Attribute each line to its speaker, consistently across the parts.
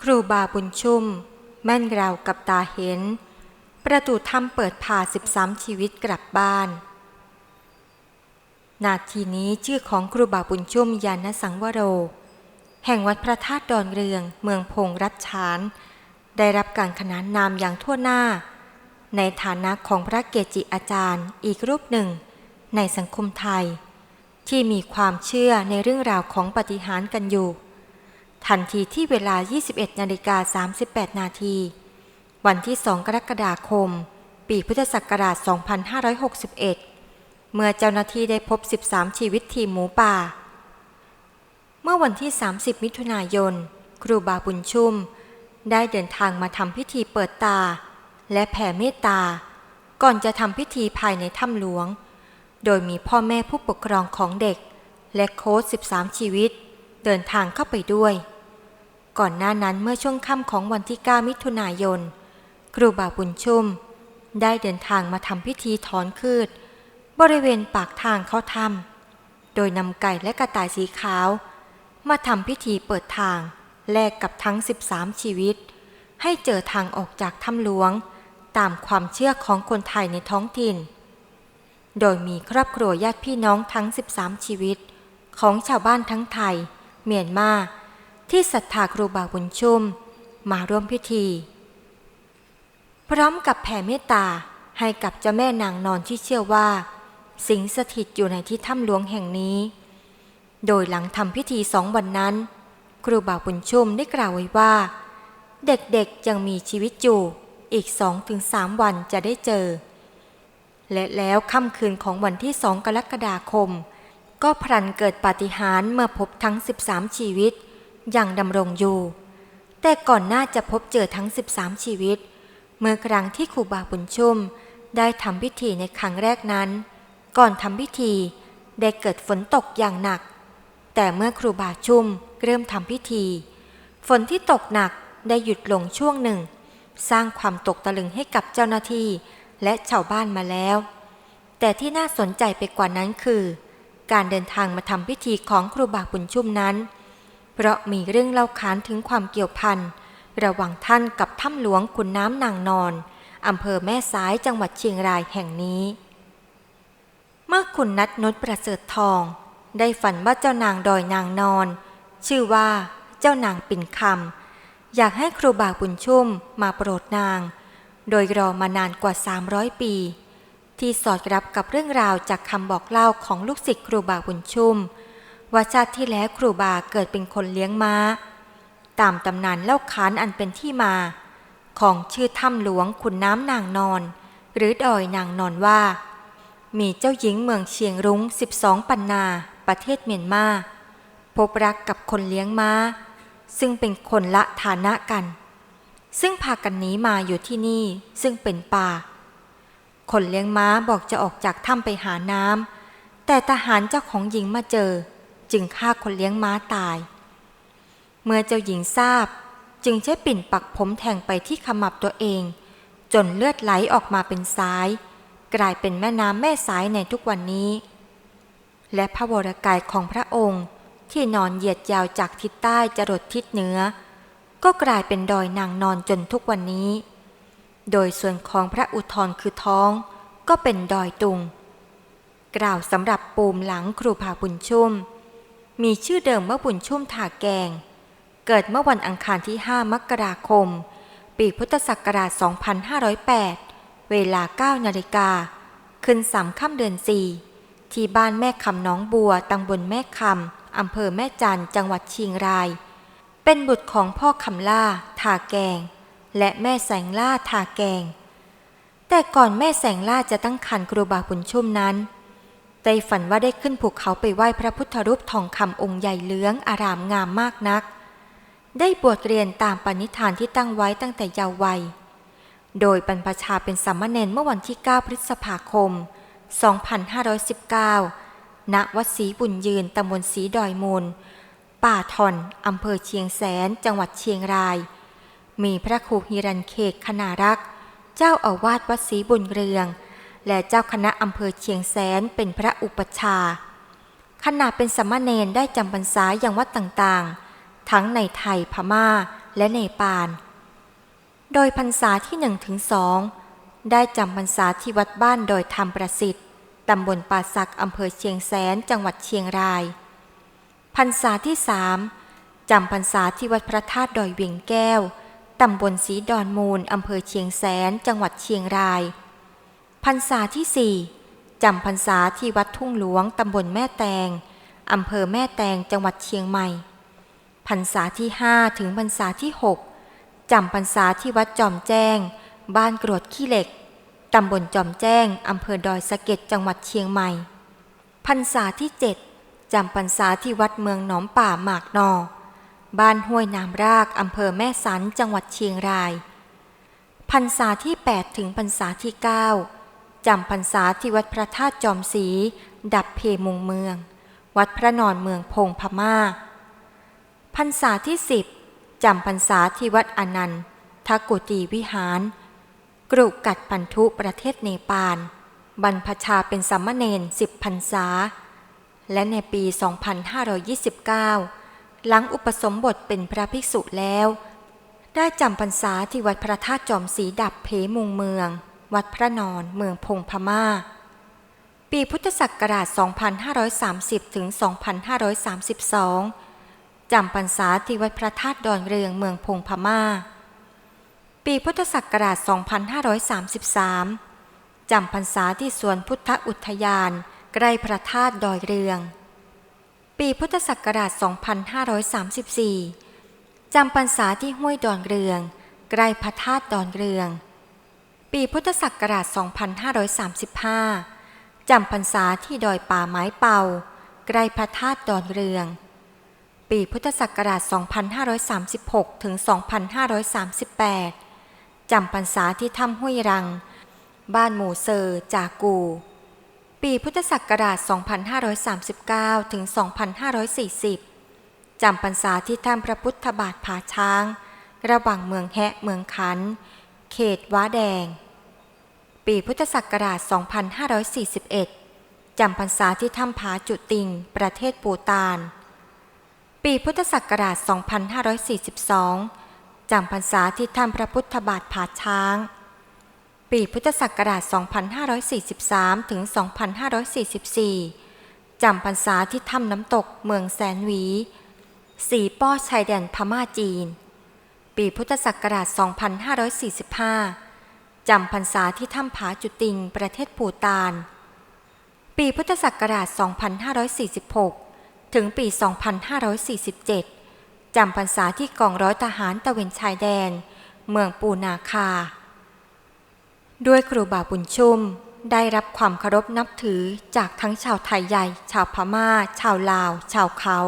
Speaker 1: ครูบาบุญชุ่ม แม่นเรากับตาเห็น ประตูถ้ำเปิดผ่าสิบสามชีวิตกลับบ้าน นาทีนี้ชื่อของครูบาบุญชุ่มยานสังวโร แห่งวัดพระธาตุดอนเรือง เมืองพงรัชฉาน ได้รับการขนานนามอย่างทั่วหน้า ในฐานะของพระเกจิอาจารย์อีกรูปหนึ่ง ในสังคมไทย ที่มีความเชื่อในเรื่องราวของปฏิหารกันอยู่ ทันทีที่เวลา 21นาฬิกา38 นาที วันที่ 2 กรกฎาคม ปีพุทธศักราช 2561 เมื่อเจ้าหน้าที่ได้พบ 13 ชีวิตทีมหมูป่า เมื่อวันที่ 30 มิถุนายน ครูบาบุญชุ่ม ได้เดินทางมาทำพิธีเปิดตา และแผ่เมตตา ก่อนจะทำพิธีภายในถ้ำหลวง โดยมีพ่อแม่ผู้ปกครองของเด็ก และโค้ช13 ชีวิต เดินทางเข้าไปด้วย ก่อนหน้านั้นเมื่อช่วงค่ำของวันที่ 9 มิถุนายน ครูบาบุญชุ่ม ได้เดินทางมาทำพิธีถอนคืด บริเวณปากทางเข้าถ้ำโดยนำไก่และกระต่ายสีขาว มาทำพิธีเปิดทางแลกกับทั้ง 13 ชีวิต ให้เจอทางออกจากถ้ำหลวง ตามความเชื่อของคนไทยในท้องถิ่น โดยมีครอบครัวญาติพี่น้องทั้ง 13 ชีวิต ของชาวบ้านทั้งไทย เมียนมา ที่ศรัทธาครูบาบุญชุ่ม มาร่วมพิธี พร้อมกับแผ่เมตตาให้กับเจ้าแม่นางนอนที่เชื่อว่า สิงสถิตอยู่ในที่ถ้ำหลวงแห่งนี้ โดยหลังทำพิธีสองวันนั้น ครูบาบุญชุ่มได้กล่าวไว้ว่า เด็กๆยังมีชีวิตอยู่อีกสองถึงสามวันจะได้เจอ และแล้วค่ำคืนของวันที่สองกรกฎาคม ก็พลันเกิดปาฏิหาริย์เมื่อพบทั้ง 13 ชีวิต ย่างดำรงอยู่ แต่ก่อนหน้าจะพบเจอทั้ง 13 ชีวิต เมื่อครั้งที่ครูบาบุญชุ่ม ได้ทำพิธีในครั้งแรกนั้น ก่อนทำพิธีได้เกิดฝนตกอย่างหนัก แต่เมื่อครูบาชุ่มเริ่มทำพิธี ฝนที่ตกหนักได้หยุดลงช่วงหนึ่ง สร้างความตกตะลึงให้กับเจ้าหน้าที่และชาวบ้านมาแล้ว แต่ที่น่าสนใจไปกว่านั้นคือ การเดินทางมาทำพิธีของครูบาบุญชุ่มนั้น เพราะมีเรื่องเล่าขานถึงความเกี่ยวพันระหว่างท่านกับถ้ำหลวงขุนน้ำนางนอนอำเภอแม่สายจังหวัดเชียงรายแห่งนี้ เมื่อคุณนัทนดประเสริฐทอง ได้ฝันว่าเจ้านางดอยนางนอน ชื่อว่าเจ้านางปิ่นคำอยากให้ครูบาบุญชุ่มมาโปรดนาง โดยรอมานานกว่า 300 ปี ที่สอดรับกับเรื่องราวจากคำบอกเล่าของลูกศิษย์ครูบาบุญชุ่ม ว่าชาติที่แล้วครูบาเกิดเป็นคนเลี้ยงม้า ตามตำนานเล่าขานอันเป็นที่มา ของชื่อถ้ำหลวงขุนน้ำนางนอน หรือดอยนางนอนว่า มีเจ้าหญิงเมืองเชียงรุ้ง 12 ปันนา ประเทศเมียนมาพบรักกับคนเลี้ยงม้า ซึ่งเป็นคนละฐานะกัน ซึ่งพากันหนีมาอยู่ที่นี่ซึ่งเป็นป่า คนเลี้ยงม้าบอกจะออกจากถ้ำไปหาน้ำแต่ทหารเจ้าของหญิงมาเจอ จึงฆ่าคนเลี้ยงม้าตาย เมื่อเจ้าหญิงทราบจึงใช้ปิ่นปักผมแทงไปที่ขมับตัวเอง จนเลือดไหลออกมาเป็นสาย กลายเป็นแม่น้ำแม่สายในทุกวันนี้ และพระวรกายของพระองค์ที่นอนเหยียดยาวจากทิศใต้จรดทิศเหนือ ก็กลายเป็นดอยนางนอนจนทุกวันนี้ โดยส่วนของพระอุทธรคือท้อง ก็เป็นดอยตุง กล่าวสำหรับปูมหลังครูผาบุญชุ่ม มีชื่อเดิมว่าบุญชุ่มถาแกง เกิดเมื่อวันอังคารที่ 5 มกราคม ปีพุทธศักราช 2508 เวลา 9 นาฬิกา ขึ้นสามค่ำเดือน 4 ที่บ้านแม่คำน้องบัวตำบลแม่คำอำเภอแม่จันจังหวัดเชียงราย เป็นบุตรของพ่อคำล่าทาแกง และแม่แสงล่าทาแกง แต่ก่อนแม่แสงล่าจะตั้งครรภ์ครูบาบุญชุ่มนั้น ได้ฝันว่าได้ขึ้นภูเขาไปไหว้พระพุทธรูปทองคำองค์ใหญ่เหลืองอารามงามมากนัก ได้บวชเรียนตามปณิธานที่ตั้งไว้ตั้งแต่เยาว์วัย โดยบรรพชาเป็นสัมมเนนเมื่อวันที่ 9 พฤษภาคม 2519 ณ วัดศรีบุญยืนตำบลศรีดอยมูล ป่าทอนอำเภอเชียงแสน จังหวัดเชียงราย มีพระครูฮิรันเขกคณารักษ์ เจ้าอาวาสวัดศรีบุญเรือง และเจ้าคณะอำเภอเชียงแสนเป็นพระอุปชฌาย์ขณะเป็นสัมมาเนนได้จำพรรษาอย่างวัดต่างๆ ทั้งในไทยพม่าและเนปาลโดยพรรษาที่หนึ่งถึงสองได้จำพรรษาที่วัดบ้านโดยธรรมประสิทธิ์ตำบลป่าสักอำเภอเชียงแสนจังหวัดเชียงราย พรรษาที่สามจำพรรษาที่วัดพระธาตุดอยเวียงแก้ว ตำบลสีดอนมูลอำเภอเชียงแสนจังหวัดเชียงราย พรรษาที่สี่จำพรรษาที่วัดทุ่งหลวงตำบลแม่แตงอำเภอแม่แตงจังหวัดเชียงใหม่พรรษาที่ห้าถึงพรรษาที่หกจำพรรษาที่วัดจอมแจ้ง บ้านกรวดขี้เหล็กตำบลจอมแจ้งอำเภอดอยสะเก็ดจังหวัดเชียงใหม่พรรษาที่เจ็ดจำพรรษาที่วัดเมืองหนองป่าหมากนอ บ้านห้วยน้ำรากอำเภอแม่สันจังหวัดเชียงรายพรรษาที่ 8 ถึงพรรษาที่ 9 จำพรรษาที่วัดพระธาตุจอมศรีดับเพมุงเมือง วัดพระนอนเมืองพงพม่าพรรษาที่10จำพรรษาที่วัดอนันทกุตีวิหาร กรุกัดปันทุประเทศเนปาล บรรพชาเป็นสัมมเนนสิบพรรษา และในปี 2529 หลังอุปสมบทเป็นพระภิกษุแล้ว ได้จำพรรษาที่วัดพระธาตุจอมศรีดับเพมุงเมือง วัดพระนอน เมืองพงพม่า ปีพุทธศักราช 2530 ถึง 2532 จำพรรษาที่วัดพระธาตุดอนเรืองเมืองพงพม่า ปีพุทธศักราช 2533 จำพรรษาที่สวนพุทธอุทยาน ใกล้พระธาตุดอยเรือง ปีพุทธศักราช 2534 จำพรรษาที่ห้วยดอนเรือง ใกล้พระธาตุดอนเรือง ปีพุทธศักราช 2535 จำพรรษาที่ดอยป่าไม้เป่า ใกล้พระธาตุดอนเรือง ปีพุทธศักราช 2536 ถึง 2538 จำพรรษาที่ถ้ำห้วยรัง บ้านหมู่เซอร์จากู ปีพุทธศักราช 2539 ถึง 2540 จำพรรษาที่ถ้ำพระพุทธบาทผาช้าง ระหว่างเมืองแฮะเมืองคัน เขตว้าแดง ปีพุทธศักราช 2541 จำพรรษาที่ถ้ำผาจุติง ประเทศปูตาน ปีพุทธศักราช 2542 จำพรรษาที่ถ้ำพระพุทธบาทผาช้าง ปีพุทธศักราช 2543 ถึง 2544 จำพรรษาที่ถ้ำน้ำตกเมืองแสนหวี สีป้อชายแดนพม่าจีน ปีพุทธศักราช 2545 จำพรรษาที่ถ้ำผาจุติง ประเทศปูตาน ปีพุทธศักราช 2546 ถึงปี 2547 จำพรรษาที่กองร้อยทหารตะเวนชายแดน เมืองปูนาคา ด้วยครูบาบุญชุมได้รับความเคารพนับถือจากทั้งชาวไทยใหญ่ ชาวพม่า ชาวลาว ชาวเขา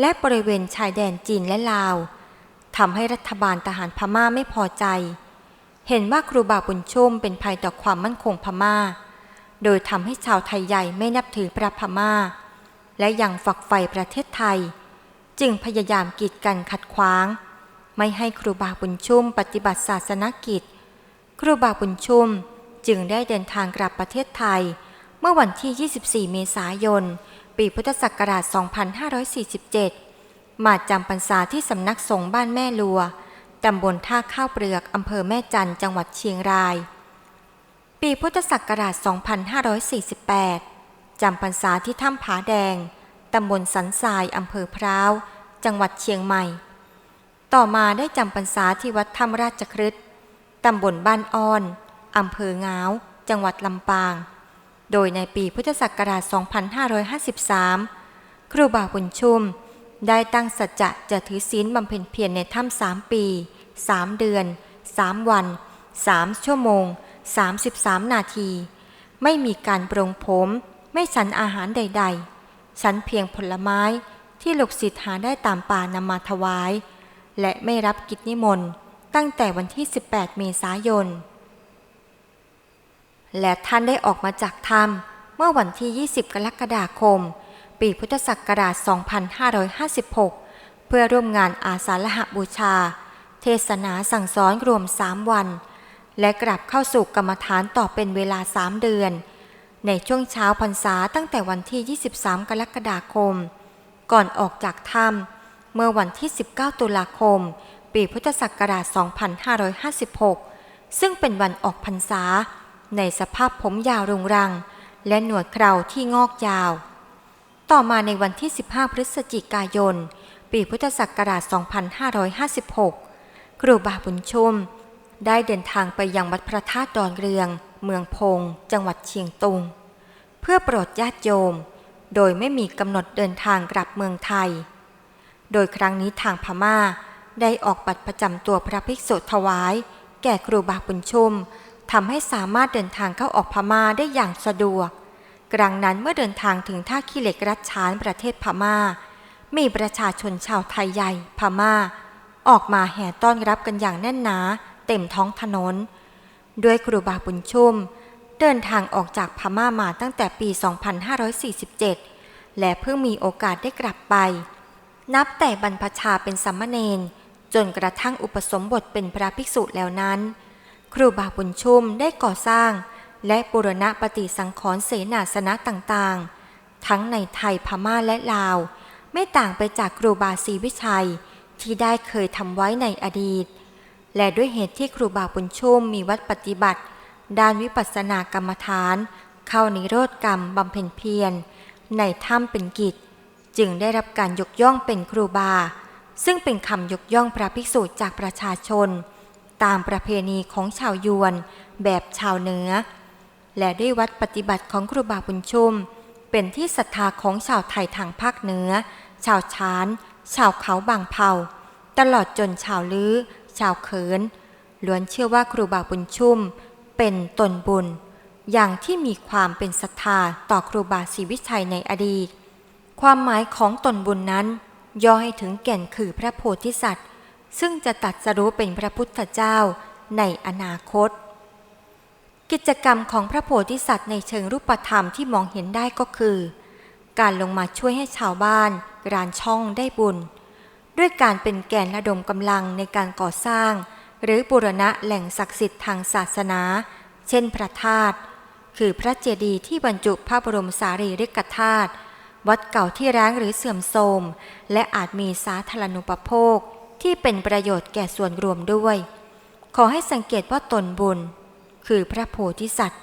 Speaker 1: และบริเวณชายแดนจีนและลาว ทำให้รัฐบาลทหารพม่าไม่พอใจ เห็นว่าครูบาบุญชุ่มเป็นภัยต่อความมั่นคงพม่า โดยทำให้ชาวไทยใหญ่ไม่นับถือพระพม่า และยังฝักใฝ่ประเทศไทย จึงพยายามกีดกันขัดขวาง ไม่ให้ครูบาบุญชุ่มปฏิบัติศาสนกิจ ครูบาบุญชุ่มจึงได้เดินทางกลับประเทศไทย เมื่อวันที่ 24 เมษายน ปีพุทธศักราช 2547 มาจำพรรษาที่สำนักสงฆ์บ้านแม่ลัว ตำบลท่าข้าวเปลือกอำเภอแม่จันจังหวัดเชียงราย ปีพุทธศักราช 2548 จำพรรษาที่ถ้ำผาแดง ตำบลสันทรายอำเภอพร้าว จังหวัดเชียงใหม่ ต่อมาได้จำพรรษาที่วัดถ้ำราชครึฑตำบลบ้านอ้อนอำเภอเงาว จังหวัดลำปาง โดยในปีพุทธศักราช 2553 ครูบาบุญชุม ได้ตั้งสัจจะจะถือศีลบำเพ็ญเพียรในถ้ำสามปีสามเดือนสามวันสามชั่วโมงสามสิบสามนาที ไม่มีการปรงผม ไม่ฉันอาหารใด ๆ ฉันเพียงผลไม้ที่ลูกศิษย์หาได้ตามป่านำมาถวาย และไม่รับกิจนิมนต์ตั้งแต่วันที่ 18 เมษายน และท่านได้ออกมาจากถ้ำเมื่อวันที่ 20 กรกฎาคม ปีพุทธศักราช 2556 เพื่อร่วมงานอาสาฬหบูชา เทศนาสั่งสอนรวม 3 วัน และกลับเข้าสู่กรรมฐานต่อเป็นเวลา 3 เดือน ในช่วงเช้าพรรษาตั้งแต่วันที่ 23 กรกฎาคม ก่อนออกจากถ้ำเมื่อวันที่ 19 ตุลาคม ปีพุทธศักราช 2556 ซึ่งเป็นวันออกพรรษา ในสภาพผมยาวรุงรัง และหนวดเคราที่งอกยาว ต่อมาในวันที่ 15 พฤศจิกายน ปีพุทธศักราช 2556 ครูบาบุญชุม ได้เดินทางไปยังวัดพระธาตุดอนเรือง เมืองพง จังหวัดเชียงตุง เพื่อโปรดญาติโยม โดยไม่มีกำหนดเดินทางกลับเมืองไทย โดยครั้งนี้ทางพม่า ได้ออกบัตรประจำตัวพระภิกษุถวาย แก่ครูบาบุญชุมทำให้สามารถเดินทางเข้าออกพม่าได้อย่างสะดวก กลางนั้นเมื่อเดินทางถึงท่าขี้เหล็กรัชฉานประเทศพม่า มีประชาชนชาวไทยใหญ่พม่า ออกมาแห่ต้อนรับกันอย่างแน่นหนา เต็มท้องถนน ด้วยครูบาบุญชุมเดินทางออกจากพม่ามาตั้งแต่ปี 2547 และเพิ่งมีโอกาสได้กลับไป นับแต่บรรพชาเป็นสัมมเนนจนกระทั่งอุปสมบทเป็นพระภิกษุแล้วนั้น ครูบาบุญชุ่มได้ก่อสร้าง และบูรณะปฏิสังขรณ์เสนาสนะต่างๆ ทั้งในไทยพม่าและลาว ไม่ต่างไปจากครูบาศรีวิชัย ที่ได้เคยทำไว้ในอดีต และด้วยเหตุที่ครูบาบุญชุมมีวัดปฏิบัติ ด้านวิปัสสนากรรมฐาน เข้านิโรธกรรมบำเพ็ญเพียร ในถ้ำเป็นกิจ จึงได้รับการยกย่องเป็นครูบา ซึ่งเป็นคำยกย่องพระภิกษุจากประชาชน ตามประเพณีของชาวยวน แบบชาวเหนือ และด้วยวัดปฏิบัติของครูบาบุญชุม เป็นที่ศรัทธาของชาวไทยทางภาคเหนือ ชาวชาน ชาวเขาบางเผ่าตลอดจนชาวลื้อ ชาวเขิน ล้วนเชื่อว่าครูบาบุญชุม เป็นตนบุญ อย่างที่มีความเป็นศรัทธาต่อครูบาศรีวิชัยในอดีต ความหมายของตนบุญนั้น ย่อให้ถึงแก่นคือพระโพธิสัตว์ ซึ่งจะตัดสรู้เป็นพระพุทธเจ้าในอนาคต กิจกรรมของพระโพธิสัตว์ในเชิงรูปธรรมที่มองเห็นได้ก็คือ การลงมาช่วยให้ชาวบ้านรานช่องได้บุญ ด้วยการเป็นแกนระดมกำลังในการก่อสร้าง หรือบูรณะแหล่งศักดิ์สิทธิ์ทางศาสนา เช่นพระธาตุคือพระเจดีย์ที่บรรจุพระบรมสารีริกธาตุวัดเก่าที่ร้างหรือเสื่อมโทรม และอาจมีสาธารณูปโภคที่เป็นประโยชน์แก่ส่วนรวมด้วย ขอให้สังเกตว่าตนบุญ คือพระโพธิสัตว์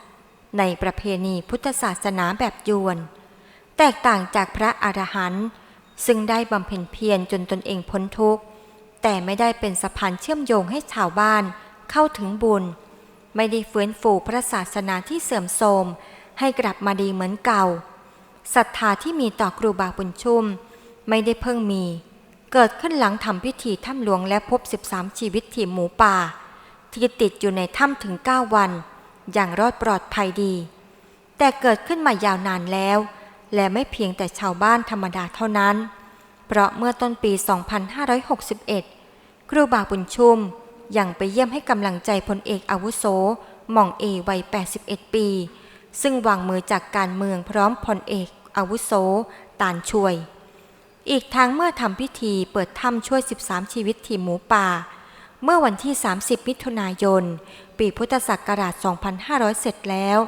Speaker 1: ในประเพณีพุทธศาสนาแบบยวน แตกต่างจากพระอรหันต์ซึ่งได้บำเพ็ญเพียรจนตนเองพ้นทุกข์ แต่ไม่ได้เป็นสะพานเชื่อมโยงให้ชาวบ้านเข้าถึงบุญ ไม่ได้ฟื้นฟูพระศาสนาที่เสื่อมโทรมให้กลับมาดีเหมือนเก่าศรัทธาที่มีต่อครูบาบุญชุมไม่ได้เพิ่งมี เกิดขึ้นหลังทำพิธีถ้ำหลวงและพบ 13 ชีวิตทีมหมูป่า ที่ติดอยู่ในถ้ำถึง 9 วัน อย่างรอดปลอดภัยดี แต่เกิดขึ้นมายาวนานแล้ว และไม่เพียงแต่ชาวบ้านธรรมดาเท่านั้น เพราะเมื่อต้นปี 2561 ครูบาบุญชุมยังไปเยี่ยมให้กำลังใจพลเอกอาวุโสหม่องเอวัย 81 ปี ซึ่งวางมือจากการเมืองพร้อมพลเอกอาวุโสตานช่วย อีกทั้งเมื่อทำพิธีเปิดถ้ำช่วย 13 ชีวิตทีมหมูป่า เมื่อวันที่ 30 มิถุนายน ปีพุทธศักราช 2500 เสร็จแล้ว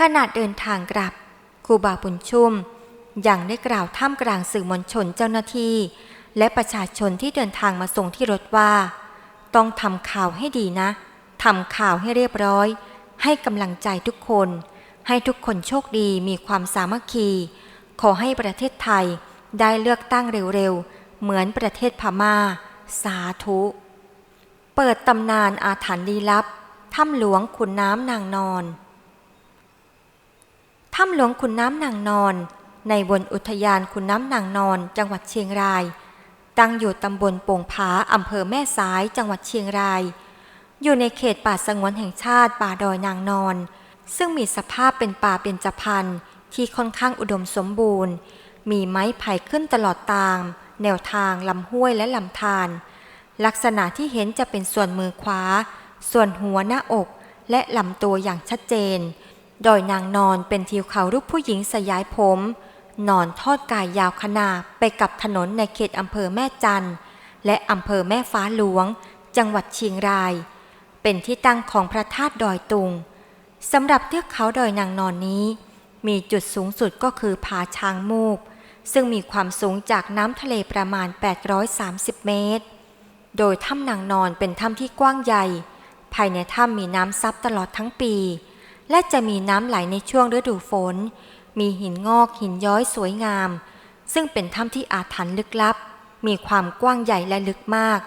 Speaker 1: ขณะเดินทางกลับครูบาบุญชุมยังได้กล่าวท่ามกลางสื่อมวลชนเจ้าหน้าที่ และประชาชนที่เดินทางมาส่งที่รถว่า ต้องทำข่าวให้ดีนะทำข่าวให้เรียบร้อย ให้กำลังใจทุกคน ให้ทุกคนโชคดีมีความสามัคคี ขอให้ประเทศไทยได้เลือกตั้งเร็วๆ เหมือนประเทศพมา่า สาธุ เปิดตำนานอาถรรพ์ลี้ลับถ้ำหลวงขุนน้ำนางนอน ถ้ำหลวงขุนน้ำนางนอน ในบนอุทยานขุนน้ำนางนอน จังหวัดเชียงราย ตั้งอยู่ตำบลโป่งผาอำเภอแม่สายจังหวัดเชียงราย อยู่ในเขตป่าสงวนแห่งชาติป่าดอยนางนอน ซึ่งมีสภาพเป็นป่าเบญจพรรณที่ค่อนข้างอุดมสมบูรณ์ มีไม้ไผ่ขึ้นตลอดตาม แนวทางลำห้วยและลำธารลักษณะที่เห็นจะเป็นส่วนมือขวา ส่วนหัวหน้าอกและลำตัวอย่างชัดเจน โดยนางนอนเป็นทิวเขารูปผู้หญิงสยายผม นอนทอดกายยาวขนาบไปกับถนนในเขตอำเภอแม่จันและอำเภอแม่ฟ้าหลวง จังหวัดเชียงราย เป็นที่ตั้งของพระธาตุดอยตุงสำหรับเทือกเขาดอยนางนอนนี้ มีจุดสูงสุดก็คือผาช้างมูก ซึ่งมีความสูงจากน้ำทะเลประมาณ 830 เมตร โดยถ้ำนางนอนเป็นถ้ำที่กว้างใหญ่ ภายในถ้ำมีน้ำซับตลอดทั้งปี และจะมีน้ำไหลในช่วงฤดูฝน มีหินงอกหินย้อยสวยงาม ซึ่งเป็นถ้ำที่อาถรรพ์ลึกลับ มีความกว้างใหญ่และลึกมาก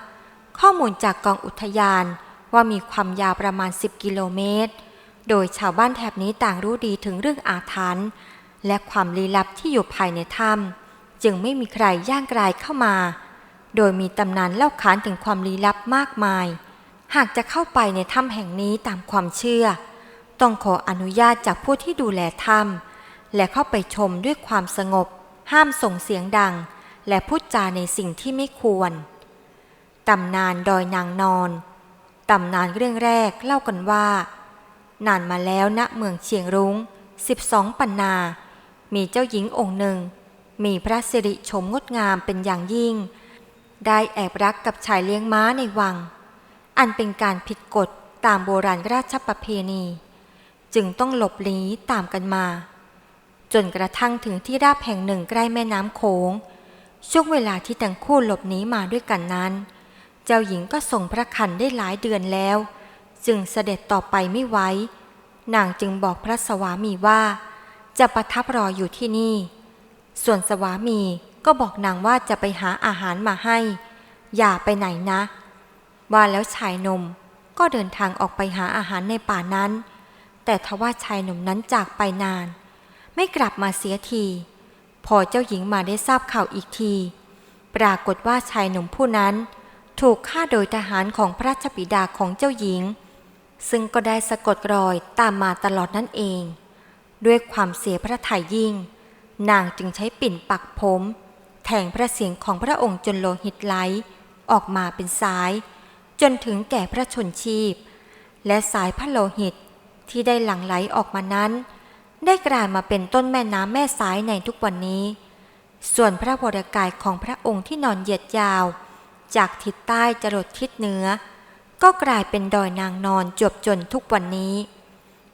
Speaker 1: ข้อมูลจากกองอุทยานว่ามีความยาวประมาณ 10 กิโลเมตร โดยชาวบ้านแถบนี้ต่างรู้ดีถึงเรื่องอาถรรพ์ และความลี้ลับที่อยู่ภายในถ้ำจึงไม่มีใครย่างกรายเข้ามา โดยมีตำนานเล่าขานถึงความลี้ลับมากมาย หากจะเข้าไปในถ้ำแห่งนี้ตามความเชื่อ ต้องขออนุญาตจากผู้ที่ดูแลถ้ำและเข้าไปชมด้วยความสงบ ห้ามส่งเสียงดัง และพูดจาในสิ่งที่ไม่ควรตำนานดอยนางนอนตำนานเรื่องแรกเล่ากันว่า นานมาแล้วณเมืองเชียงรุง้ง 12 ปันนา มีเจ้าหญิงองค์หนึ่ง มีพระสิริชมงดงามเป็นอย่างยิ่ง ได้แอบรักกับชายเลี้ยงม้าในวัง อันเป็นการผิดกฎตามโบราณราชประเพณี จึงต้องหลบหลีตามกันมา จนกระทั่งถึงที่ราบแห่งหนึ่งใกล้แม่น้ำโขงช่วงเวลาที่ทั้งคู่หลบหนีมาด้วยกันนั้น เจ้าหญิงก็ส่งพระคันได้หลายเดือนแล้ว จึงเสด็จต่อไปไม่ไหวนางจึงบอกพระสวามีว่า จะประทับรออยู่ที่นี่ ส่วนสวามีก็บอกนางว่าจะไปหาอาหารมาให้ อย่าไปไหนนะ ว่าแล้วชายหนุ่มก็เดินทางออกไปหาอาหารในป่านั้น แต่ทว่าชายหนุ่มนั้นจากไปนาน ไม่กลับมาเสียที พอเจ้าหญิงมาได้ทราบข่าวอีกที ปรากฏว่าชายหนุ่มผู้นั้น ถูกฆ่าโดยทหารของพระราชบิดาของเจ้าหญิง ซึ่งก็ได้สะกดรอยตามมาตลอดนั่นเอง ด้วยความเสียพระทัยยิ่ง นางจึงใช้ปิ่นปักผม แทงพระเสียงของพระองค์จนโลหิตไหลออกมาเป็นสาย จนถึงแก่พระชนชีพ และสายพระโลหิตที่ได้หลั่งไหลออกมานั้น ได้กลายมาเป็นต้นแม่น้ำแม่สายในทุกวันนี้ ส่วนพระวรกายของพระองค์ที่นอนเหยียดยาว จากทิศใต้จรดทิศเหนือ ก็กลายเป็นดอยนางนอนจวบจนทุกวันนี้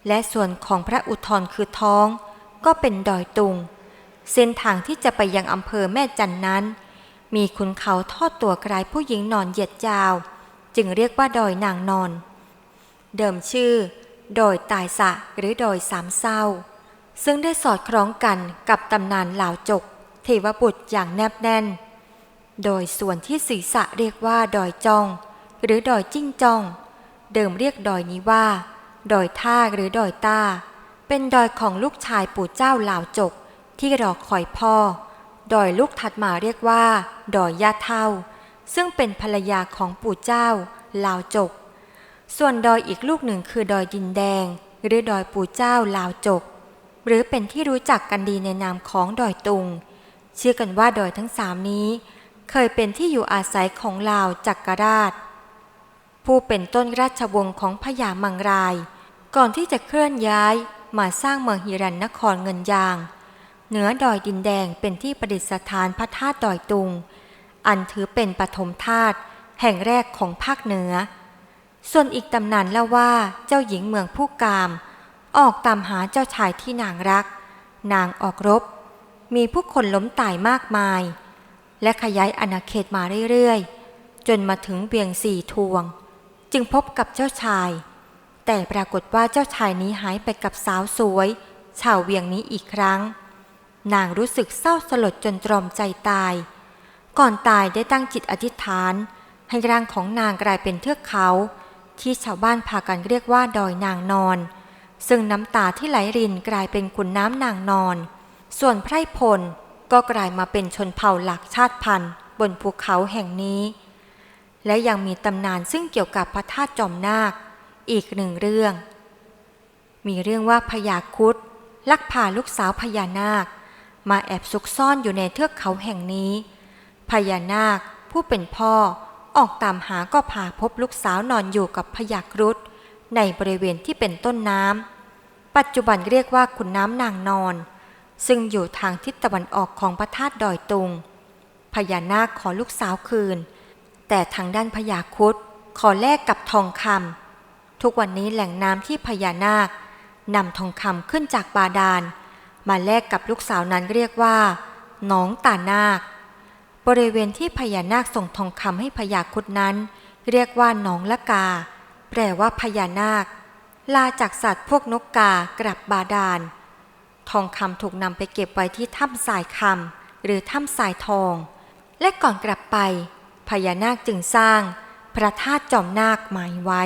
Speaker 1: และส่วนของพระอุทธรคือท้อง ก็เป็นดอยตุง เส้นทางที่จะไปยังอำเภอแม่จันนั้น มีขุนเขาทอดตัวกลายผู้หญิงนอนเหยียดยาว จึงเรียกว่าดอยนางนอน เดิมชื่อ ดอยตายสะหรือดอยสามเศร้า ซึ่งได้สอดคล้องกันกับตำนานเหล่าจก เทวบุตรอย่างแนบแน่น โดยส่วนที่ศีรษะเรียกว่าดอยจอง หรือดอยจิ้งจอง เดิมเรียกดอยนี้ว่า ดอยท่าหรือดอยต้า เป็นดอยของลูกชายปู่เจ้าเหล่าจก ที่รอคอยพ่อ ดอยลูกถัดมาเรียกว่า ดอยย่าเท่า ซึ่งเป็นภรรยาของปู่เจ้าลาวจก ส่วนดอยอีกลูกหนึ่งคือดอยดินแดง หรือดอยปู่เจ้าลาวจก หรือเป็นที่รู้จักกันดีในนามของดอยตุง เชื่อกันว่าดอยทั้งสามนี้ เคยเป็นที่อยู่อาศัยของลาวจักรราชผู้เป็นต้นราชวงศ์ของพญามังราย ก่อนที่จะเคลื่อนย้ายมาสร้างเมืองฮิรันนครเงินยาง เหนือดอยดินแดงเป็นที่ประดิษฐานพระธาตุดอยตุง อันถือเป็นปฐมธาตุแห่งแรกของภาคเหนือ ส่วนอีกตำนานเล่าว่าเจ้าหญิงเมืองผู้กาม ออกตามหาเจ้าชายที่นางรัก นางออกรบ มีผู้คนล้มตายมากมาย และขยายอาณาเขตมาเรื่อยๆ จนมาถึงเวียงสี่ทวง จึงพบกับเจ้าชาย แต่ปรากฏว่าเจ้าชายนี้หายไปกับสาวสวย ชาวเวียงนี้อีกครั้ง นางรู้สึกเศร้าสลดจนตรอมใจตาย ก่อนตายได้ตั้งจิตอธิษฐาน ให้ร่างของนางกลายเป็นเทือกเขา ที่ชาวบ้านพากันเรียกว่าดอยนางนอน ซึ่งน้ำตาที่ไหลรินกลายเป็นขุนน้ำนางนอน ส่วนไพรพลก็กลายมาเป็นชนเผ่าหลักชาติพันธุ์ บนภูเขาแห่งนี้ และยังมีตำนานซึ่งเกี่ยวกับพระธาตุจอมนาค อีกหนึ่งเรื่อง มีเรื่องว่าพญาคุดลักพาลูกสาวพญานาค มาแอบซุกซ่อนอยู่ในเทือกเขาแห่งนี้ พญานาคผู้เป็นพ่อออกตามหาก็พาพบลูกสาวนอนอยู่กับพญาครุฑในบริเวณที่เป็นต้นน้ำปัจจุบันเรียกว่าขุนน้ำนางนอน ซึ่งอยู่ทางทิศตะวันออกของพระธาตุดอยตุง พญานาคขอลูกสาวคืน แต่ทางด้านพญาครุฑขอแลกกับทองคำ ทุกวันนี้แหล่งน้ำที่พญานาคนำทองคำขึ้นจากบาดาล มาแลกกับลูกสาวนั้นเรียกว่าหนองตานาค บริเวณที่พญานาคส่งทองคำให้พญาครุดนั้น เรียกว่าหนองละกา แปลว่าพญานาค ลาจากสัตว์พวกนกกากลับบาดาล ทองคำถูกนำไปเก็บไว้ที่ถ้ำสายคำหรือถ้ำสายทอง และก่อนกลับไปพญานาคจึงสร้างพระธาตุจอมนาคหมายไว้